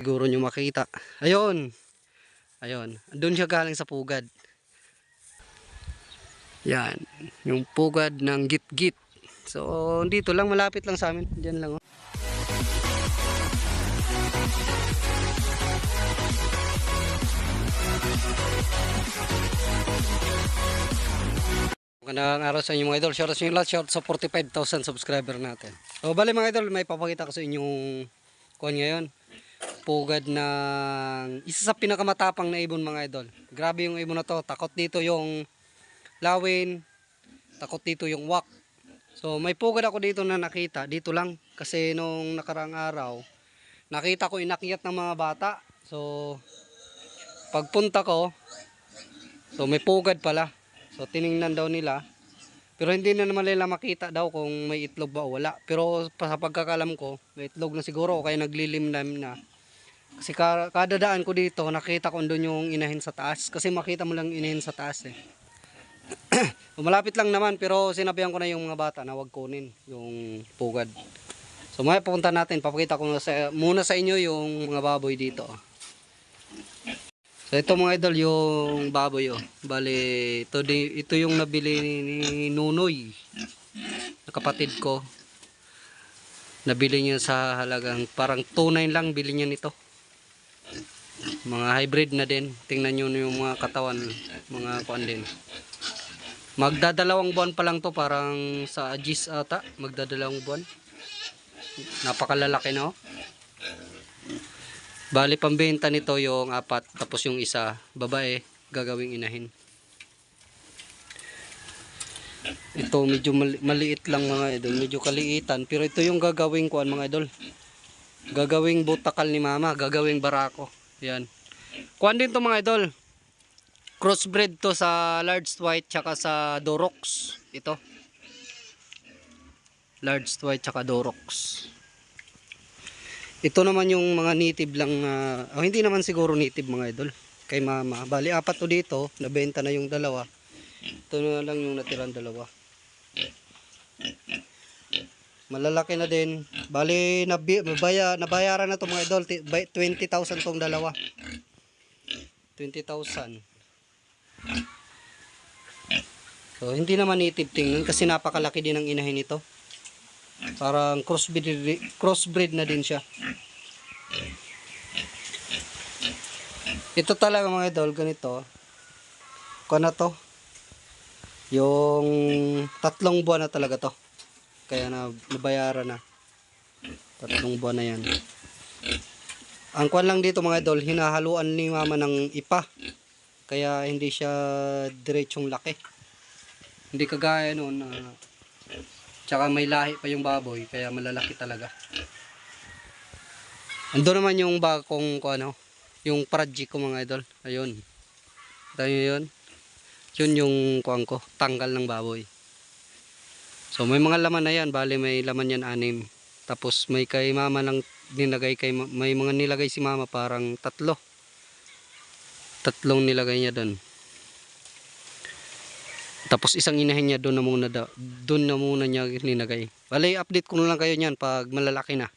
Siguro nyo makita. Ayun. Ayun. Doon siya galing sa pugad. Yan. Yung pugad ng git-git. So, dito lang. Malapit lang sa amin. Diyan lang. Oh. Magandang araw sa inyo mga idol. Shoutout sa inyo lahat. Shoutout sa 45,000 subscriber natin. So, bali mga idol, may papakita ko sa inyong kuhan ngayon. Pugad ng isa sa pinakamatapang na ibon mga idol. Grabe yung ibon na to. Takot dito yung lawin. Takot dito yung wak. So, may pugad ako dito na nakita. Dito lang. Kasi nung nakarang araw, nakita ko inakyat ng mga bata. So, pagpunta ko, so may pugad pala. So tiningnan daw nila. Pero hindi na naman nila makita daw kung may itlog ba o wala. Pero sa pagkakalam ko, may itlog na siguro kaya naglilimlim na. Kasi ka- kada daan ko dito, nakita ko doon yung inahin sa taas. Kasi makita mo lang inahin sa taas eh. Malapit lang naman pero sinabihan ko na yung mga bata na wag kunin yung pugad. So may pupunta natin, papakita ko sa, muna sa inyo yung mga baboy dito. So ito mga idol yung baboy oh. Bali ito di, ito yung nabili ni, ni Nunoy. Na kapatid ko. Nabili niya sa halagang parang 2.9 lang bili niya nito. Mga hybrid na din. Tingnan niyo yung mga katawan, mga kuan din. Magdadalawang buwan pa lang to parang sa Agis ata, magdadalawang buwan. Napakalalaki no. Bali pambenta nito yung apat tapos yung isa babae gagawing inahin. Ito medyo mali- maliit lang mga idol, medyo kaliitan pero ito yung gagawing kuan mga idol. Gagawing butakal ni mama, gagawing barako. Yan. Kuan din to mga idol. Crossbred to sa large white tsaka sa Dorox. Ito. Large white tsaka Dorox. Ito naman yung mga native lang na, oh, hindi naman siguro native mga idol. Kay mama. Bali, apat to dito. Nabenta na yung dalawa. Ito na lang yung natirang dalawa. Malalaki na din. Bali, nabaya, nabayaran na to mga idol. Ti- bay- 20,000 tong dalawa. 20,000. So, hindi naman native tingnan kasi napakalaki din ang inahin nito. Parang crossbreed, crossbreed na din siya. Ito talaga mga idol, ganito. Kuha na to. Yung tatlong buwan na talaga to. Kaya na nabayaran na. Tatlong buwan na yan. Ang kwan lang dito mga idol, hinahaluan ni mama ng ipa. Kaya hindi siya diretsong laki. Hindi kagaya noon na Tsaka may lahi pa yung baboy, kaya malalaki talaga. Ando naman yung bakong ko ano, yung project ko mga idol. Ayun. Tayo yun. Yun yung kuang ko, tanggal ng baboy. So may mga laman na yan, bali may laman yan anim. Tapos may kay mama lang nilagay kay ma- may mga nilagay si mama parang tatlo. Tatlong nilagay niya doon. Tapos isang inahin niya doon na muna. Doon na muna niya linagay. Bali, update ko na lang kayo niyan pag malalaki na.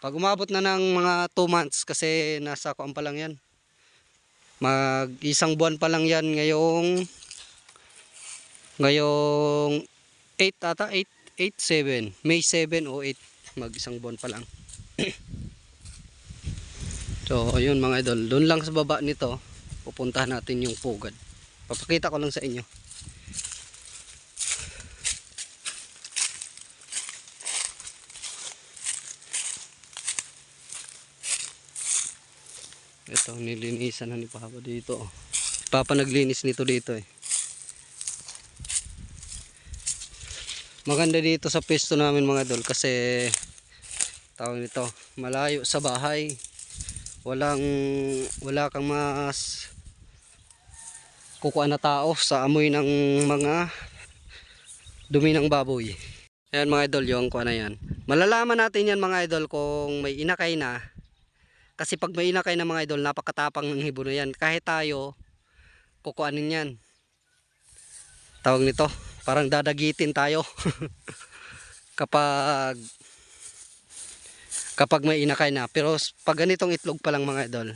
Pag umabot na ng mga 2 months kasi nasa kuan pa lang yan. Mag isang buwan pa lang yan ngayong ngayong 8 ata 8 8 7 May 7 o 8 mag isang buwan pa lang. so, ayun mga idol, doon lang sa baba nito pupuntahan natin yung pugad. Papakita ko lang sa inyo. Ito, nilinisan na ni Papa dito. Papa naglinis nito dito eh. Maganda dito sa pesto namin mga dol kasi tawag nito, malayo sa bahay. Walang wala kang mas kukuha na tao sa amoy ng mga dumi ng baboy. Ayan mga idol yung kuha na yan. Malalaman natin yan mga idol kung may inakay na kasi pag may inakay na mga idol, napakatapang ng hibo na yan. Kahit tayo, kukuanin yan. Tawag nito, parang dadagitin tayo. Kapag kapag may inakay na. Pero pag ganitong itlog pa lang mga idol.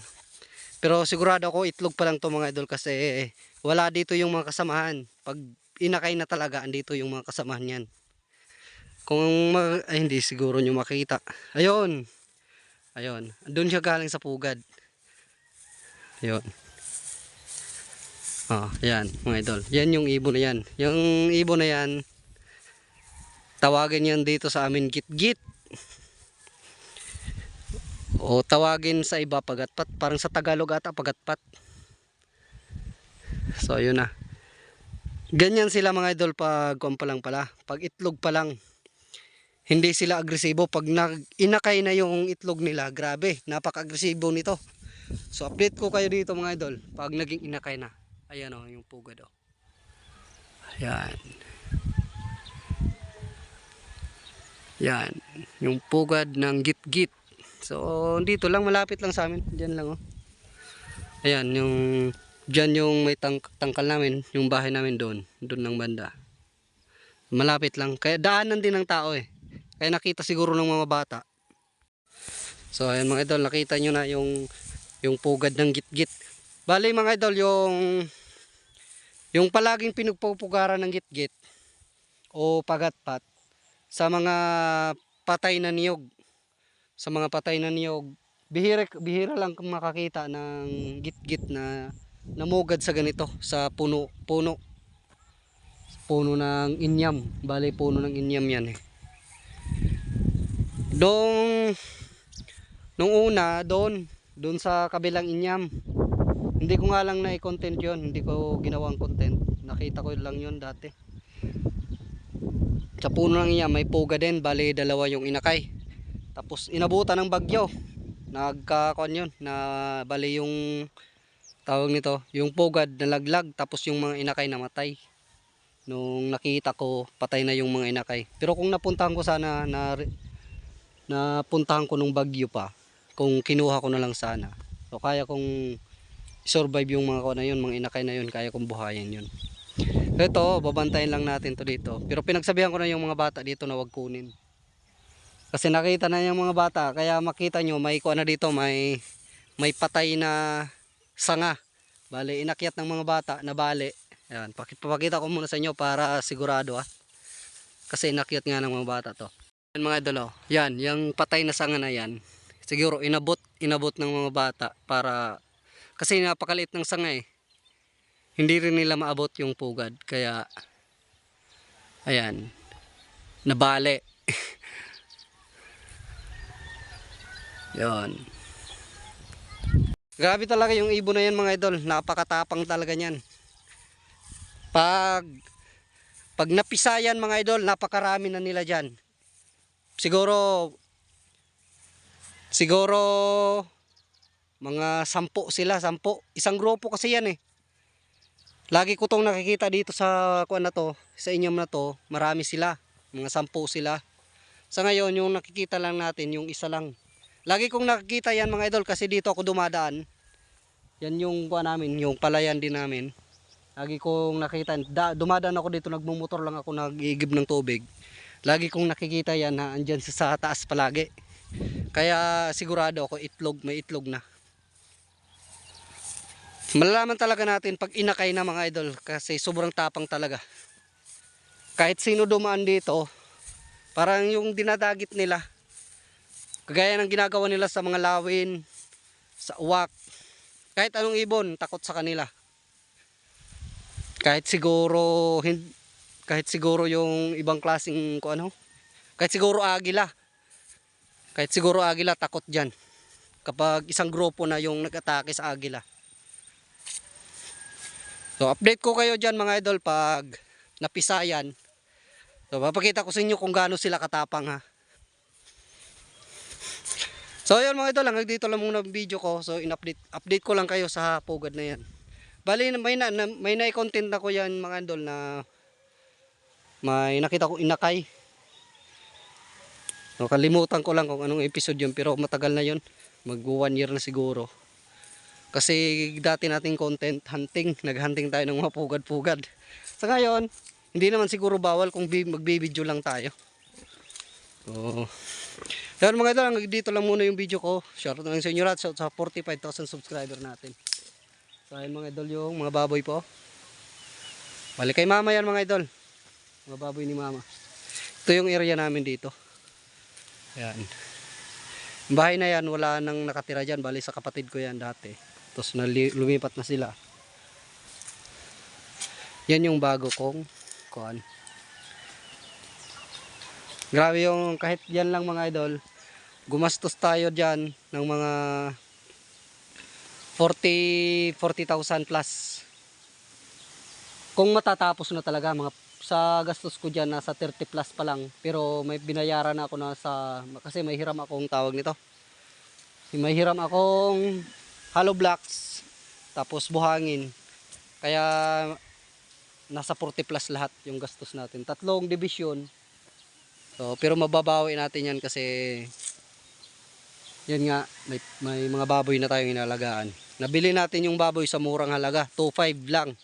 Pero sigurado ako itlog pa lang to mga idol kasi wala dito yung mga kasamahan. Pag inakay na talaga, andito yung mga kasamahan yan. Kung ma- ay, hindi siguro nyo makita. Ayun. Ayun. Doon siya galing sa pugad. Ayun. Oh, yan mga idol. Yan yung ibon na yan. Yung ibon na yan, tawagin yan dito sa amin git-git. O tawagin sa iba pagatpat. Parang sa Tagalog ata pagatpat. So yun na. Ganyan sila mga idol pag kuwan pa lang pala. Pag itlog pa lang. Hindi sila agresibo. Pag nag, inakay na yung itlog nila, grabe. Napaka-agresibo nito. So update ko kayo dito mga idol. Pag naging inakay na. Ayan o, yung pugad o. Ayan. Yan. Yung pugad ng git-git. So, dito lang, malapit lang sa amin. Diyan lang, oh. Ayan, yung... Diyan yung may tang tangkal namin, yung bahay namin doon. Doon ng banda. Malapit lang. Kaya daanan din ng tao eh. Kaya nakita siguro ng mga bata. So, ayan mga idol, nakita nyo na yung yung pugad ng git-git. Bali mga idol, yung yung palaging pinagpupugaran ng git-git o pagatpat sa mga patay na niyog sa mga patay na niyog. Bihira, bihira lang makakita ng git-git na namugad sa ganito sa puno puno. Puno ng inyam. Bali puno ng inyam yan eh. Dong nung una doon doon sa kabilang inyam. Hindi ko nga lang na i-content yon hindi ko ginawang content. Nakita ko lang yon dati. Sa puno ng inyam may puga din. Bali dalawa yung inakay tapos inabutan ng bagyo. Nagkakon yun na bali yung tawag nito yung pugad nalaglag tapos yung mga inakay namatay. Nung nakita ko patay na yung mga inakay. Pero kung napuntahan ko sana na napuntahan ko nung bagyo pa kung kinuha ko na lang sana. So kaya kong survive yung mga ko na yun mga inakay na yun kaya kong buhayin yun. Ito babantayin lang natin to dito. Pero pinagsabihan ko na yung mga bata dito na wag kunin kasi nakita na yung mga bata kaya makita nyo may kuha na dito may may patay na sanga. Bali inakyat ng mga bata na bali Ayan, paki- papakita ko muna sa inyo para sigurado ah. Kasi inakyat nga ng mga bata to. Yan mga idol oh. yan yung patay na sanga na yan siguro inabot inabot ng mga bata para kasi napakaliit ng sanga eh. Hindi rin nila maabot yung pugad kaya ayan nabali yon grabe talaga yung ibon na yan mga idol. Napakatapang talaga niyan. Pag pag napisayan mga idol napakarami na nila dyan. Siguro siguro mga sampo sila sampo. Isang grupo kasi yan eh. Lagi ko tong nakikita dito sa kuan na to sa inyong na to marami sila. Mga sampo sila. Sa ngayon yung nakikita lang natin yung isa lang lagi kong nakikita yan mga idol kasi dito ako dumadaan. Yan yung kuan namin yung palayan din namin. Lagi kong nakita da, dumadaan ako dito nagmumotor lang ako nagigib ng tubig. Lagi kong nakikita yan na andyan sa, sa taas palagi. Kaya sigurado ako itlog may itlog na. Malalaman talaga natin pag inakay na mga idol kasi sobrang tapang talaga. Kahit sino dumaan dito parang yung dinadagit nila kagaya ng ginagawa nila sa mga lawin sa uwak. Kahit anong ibon takot sa kanila. Kahit siguro kahit siguro yung ibang klaseng ko ano. Kahit siguro agila. Kahit siguro agila takot dyan. Kapag isang grupo na yung nag-atake sa agila. So update ko kayo dyan mga idol pag napisayan so papakita ko sa inyo kung gaano sila katapang ha so yun mga idol hanggang dito lang muna ang video ko so in-update update ko lang kayo sa pugad na yan bali may na, may na-content na ko yan mga idol na may nakita ko inakay So, kalimutan ko lang kung anong episode yun pero matagal na yun. Mag one year na siguro. Kasi dati nating content hunting, naghunting tayo ng mga pugad-pugad. Sa ngayon, hindi naman siguro bawal kung bi- magbibideo lang tayo. So, Yan mga idol, dito lang muna yung video ko. Shoutout na lang sa inyo lahat sa sa 45,000 subscriber natin. So ayun mga idol yung mga baboy po. Balik kay mama yan mga idol. Mga baboy ni mama. Ito yung area namin dito. Ayan. Bahay na yan, wala nang nakatira dyan. Bali sa kapatid ko yan dati. Tapos lumipat na sila. Yan yung bago kong kuan. Grabe yung kahit yan lang mga idol. Gumastos tayo dyan ng mga 40 40,000 plus. Kung matatapos na talaga mga sa gastos ko dyan nasa 30 plus pa lang pero may binayaran na ako na sa kasi may hiram akong tawag nito may hiram akong hollow blocks tapos buhangin kaya nasa 40 plus lahat yung gastos natin tatlong division so pero mababawi natin yan kasi yan nga may, may mga baboy na tayong inalagaan nabili natin yung baboy sa murang halaga 2.5 lang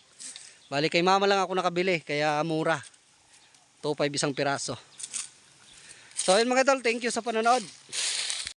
Bali kay mama lang ako nakabili, kaya mura. 2.5 isang piraso. So ayun mga tol, thank you sa panonood.